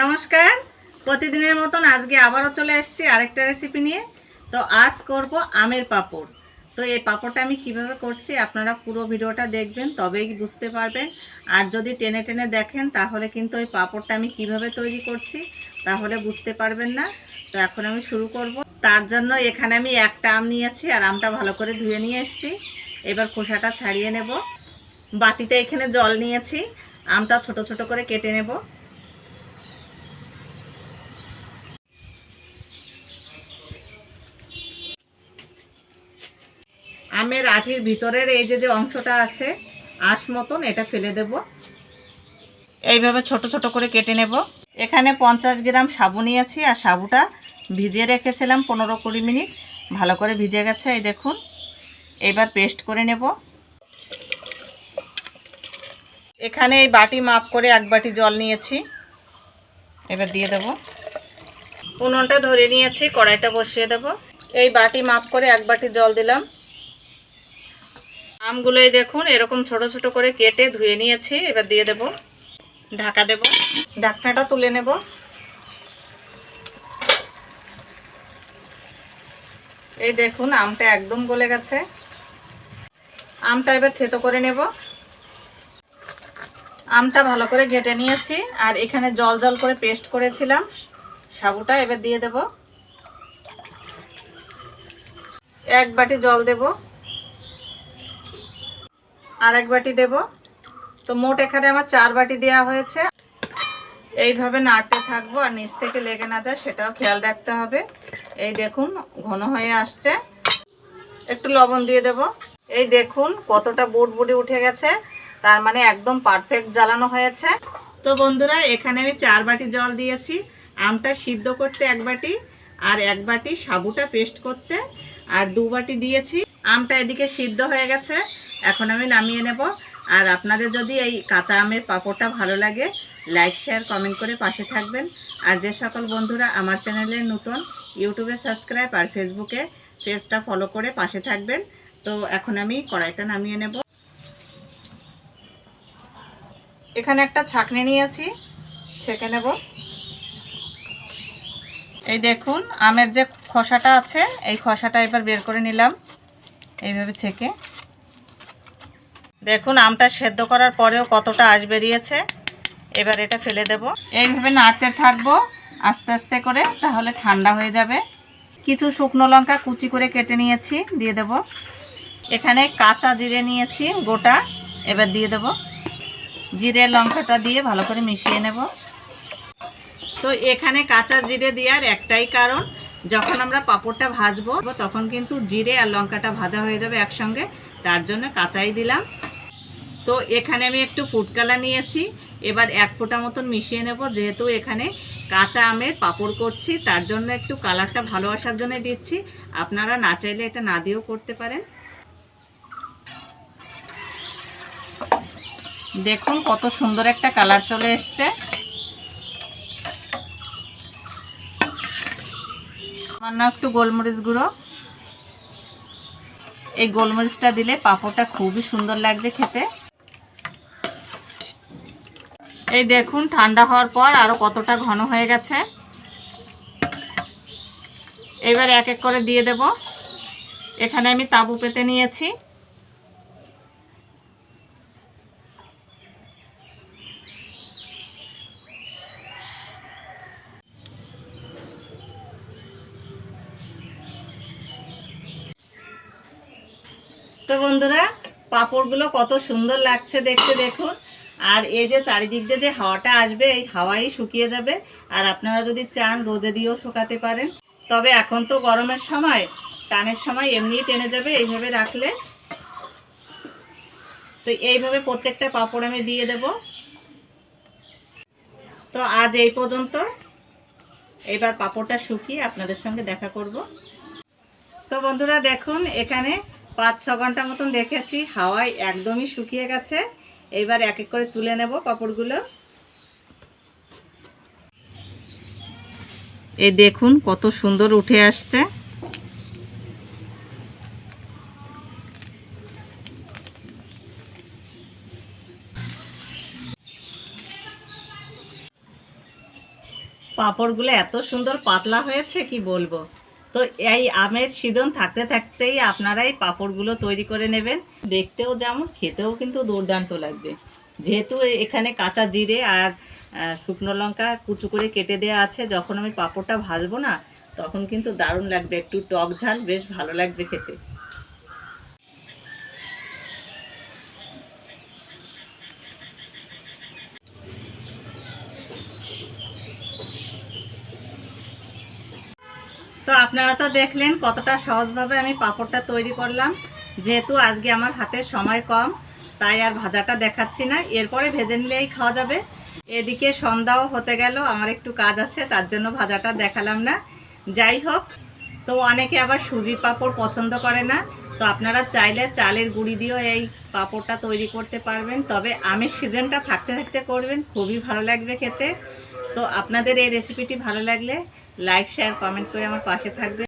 নমস্কার। প্রতিদিনের মতন আজকে আবারও চলে এসেছি আরেকটা রেসিপি নিয়ে। তো আজ করব আমের পাঁপড়। তো এই পাঁপড়টা আমি কীভাবে করছি আপনারা পুরো ভিডিওটা দেখবেন, তবেই বুঝতে পারবেন। আর যদি টেনে টেনে দেখেন, তাহলে কিন্তু ওই পাঁপড়টা আমি কীভাবে তৈরি করছি, তাহলে বুঝতে পারবেন না। তো এখন আমি শুরু করব। তার জন্য এখানে আমি একটা আম নিয়েছি, আর আমটা ভালো করে ধুয়ে নিয়ে এসেছি। এবার খোসাটা ছাড়িয়ে নেব। বাটিতে এখানে জল নিয়েছি। আমটা ছোট ছোট করে কেটে নেব। আমের আঠির ভিতরের এই যে যে অংশটা আছে, আঁশ মতন এটা ফেলে দেব। এইভাবে ছোট ছোট করে কেটে নেব। এখানে পঞ্চাশ গ্রাম সাবু নিয়েছি, আর সাবুটা ভিজিয়ে রেখেছিলাম পনেরো কুড়ি মিনিট। ভালো করে ভিজে গেছে, এই দেখুন। এবার পেস্ট করে নেব। এখানে এই বাটি মাপ করে এক বাটি জল নিয়েছি। এবার দিয়ে দেব। উনুনটা ধরে নিয়েছি, কড়াইটা বসিয়ে দেব। এই বাটি মাপ করে এক বাটি জল দিলাম। আমগুলোই দেখুন, এরকম ছোট ছোট করে কেটে ধুয়ে নিয়েছি, এবার দিয়ে দেব, ঢাকা দেব, ঢাকনাটা তুলে নেব। এই দেখুন, আমটা একদম গলে গেছে। আমটা এবার থেতো করে নেব। আমটা ভালো করে ঘেটে নিয়েছি, আর এখানে জল জল করে পেস্ট করেছিলাম, সাবুটা এবার দিয়ে দেব। এক বাটি জল দেব। আর এক বাটি দেব। তো মোট এখানে আমার চার বাটি দেওয়া হয়েছে। এইভাবে নাড়তে থাকব আর নিচ থেকে লেগে না যায়, সেটাও খেয়াল রাখতে হবে। এই দেখুন, ঘন হয়ে আসছে। একটু লবণ দিয়ে দেব। এই দেখুন, কতটা বুট বুড়ি উঠে গেছে। তার মানে একদম পারফেক্ট জ্বালানো হয়েছে। তো বন্ধুরা, এখানে আমি চার বাটি জল দিয়েছি। আমটা সিদ্ধ করতে এক বাটি। আর এক বাটি সাবুটা পেস্ট করতে, আর দু বাটি দিয়েছি। আমটা এদিকে সিদ্ধ হয়ে গেছে, এখন আমি নামিয়ে নেব। আর আপনাদের যদি এই কাঁচা আমের পাঁপড়টা ভালো লাগে লাইক শেয়ার কমেন্ট করে পাশে থাকবেন। আর যে সকল বন্ধুরা আমার চ্যানেলে নতুন, ইউটিউবে সাবস্ক্রাইব আর ফেসবুকে পেজটা ফলো করে পাশে থাকবেন। তো এখন আমি কড়াইটা নামিয়ে নেব। এখানে একটা ছাকনি নিয়েছি ছেঁকে নেব। এই দেখুন, আমের যে খোসাটা আছে, এই খোসাটা এবার বের করে নিলাম এইভাবে ছেঁকে। দেখুন, আমটা সেদ্ধ করার পরেও কতটা আঁশ বেরিয়েছে। এবার এটা ফেলে দেব। এইভাবে নাড়তে থাকব আস্তে আস্তে করে, তাহলে ঠান্ডা হয়ে যাবে। কিছু শুকনো লঙ্কা কুচি করে কেটে নিয়েছি, দিয়ে দেব। এখানে কাঁচা জিরে নিয়েছি, গোটা। এবার দিয়ে দেব। জিরে লঙ্কাটা দিয়ে ভালো করে মিশিয়ে নেব। তো এখানে কাঁচা জিরে দেওয়ার একটাই কারণ, যখন আমরা পাঁপড়টা ভাজবো, তখন কিন্তু জিরে আর লঙ্কাটা ভাজা হয়ে যাবে একসঙ্গে, তার জন্য কাঁচাই দিলাম। তো এখানে আমি একটু ফুড কালার নিয়েছি, এবার এক ফোঁটা মতন মিশিয়ে নেব, যেহেতু এখানে কাঁচা আমের পাঁপড় করছি, তার জন্য একটু কালারটা ভালো আসার জন্য দিচ্ছি। আপনারা না চাইলে এটা না দিয়েও করতে পারেন। দেখুন কত সুন্দর একটা কালার চলে এসছে। সামান্য একটু গোলমরিচ গুঁড়ো। এই গোলমরিচটা দিলে পাঁপড়টা খুবই সুন্দর লাগবে খেতে। এই দেখুন, ঠান্ডা হওয়ার পর আরও কতটা ঘন হয়ে গেছে। এবার এক এক করে দিয়ে দেব। এখানে আমি তাবু পেতে নিয়েছি। তো বন্ধুরা, পাঁপড়গুলো কত সুন্দর লাগছে দেখতে দেখুন। আর এই যে চারিদিক দিয়ে যে হাওয়াটা আসবে, এই হাওয়াই শুকিয়ে যাবে। আর আপনারা যদি চান, রোদে দিয়েও শুকাতে পারেন। তবে এখন তো গরমের সময়, টানের সময় এমনি টেনে যাবে, এইভাবে রাখলে। তো এইভাবে প্রত্যেকটা পাঁপড় আমি দিয়ে দেব। তো আজ এই পর্যন্ত। এবার পাপড়টা শুকিয়ে আপনাদের সঙ্গে দেখা করব। তো বন্ধুরা, দেখুন, এখানে পাঁচ, ছ ঘণ্টা মতন রেখেছি। হাওয়ায় একদমই শুকিয়ে গেছে। এইবার এক এক করে তুলে নেব পাপড়গুলো। এই দেখুন কত সুন্দর উঠে আসছে। পাঁপড়গুলো এত সুন্দর পাতলা হয়েছে, কি বলব? তো এই আমের সিজন থাকতে থাকতেই আপনারাই পাপড়গুলো তৈরি করে নেবেন। দেখতেও যেমন, খেতেও কিন্তু দুর্দান্ত লাগবে। যেহেতু এখানে কাঁচা জিরে আর শুকনো লঙ্কা কুচু করে কেটে দেওয়া আছে, যখন আমি পাঁপড়টা ভাজবো না, তখন কিন্তু দারুণ লাগবে। একটু টক ঝাল, বেশ ভালো লাগবে খেতে। তো আপনারা তো দেখলেন কতটা সহজভাবে আমি পাঁপড়টা তৈরি করলাম। যেহেতু আজকে আমার হাতে সময় কম, তাই আর ভাজাটা দেখাচ্ছি না। এরপরে ভেজে নিলেই খাওয়া যাবে। এদিকে সন্ধ্যাও হতে গেল, আমার একটু কাজ আছে, তার জন্য ভাজাটা দেখালাম না। যাই হোক, তো অনেকে আবার সুজির পাঁপড় পছন্দ করে না। তো আপনারা চাইলে চালের গুঁড়ি দিয়েও এই পাঁপড়টা তৈরি করতে পারবেন। তবে আমের সিজনটা থাকতে থাকতে করবেন, খুবই ভালো লাগবে খেতে। তো আপনাদের এই রেসিপিটি ভালো লাগলে লাইক শেয়ার কমেন্ট করে আমার পাশে থাকবে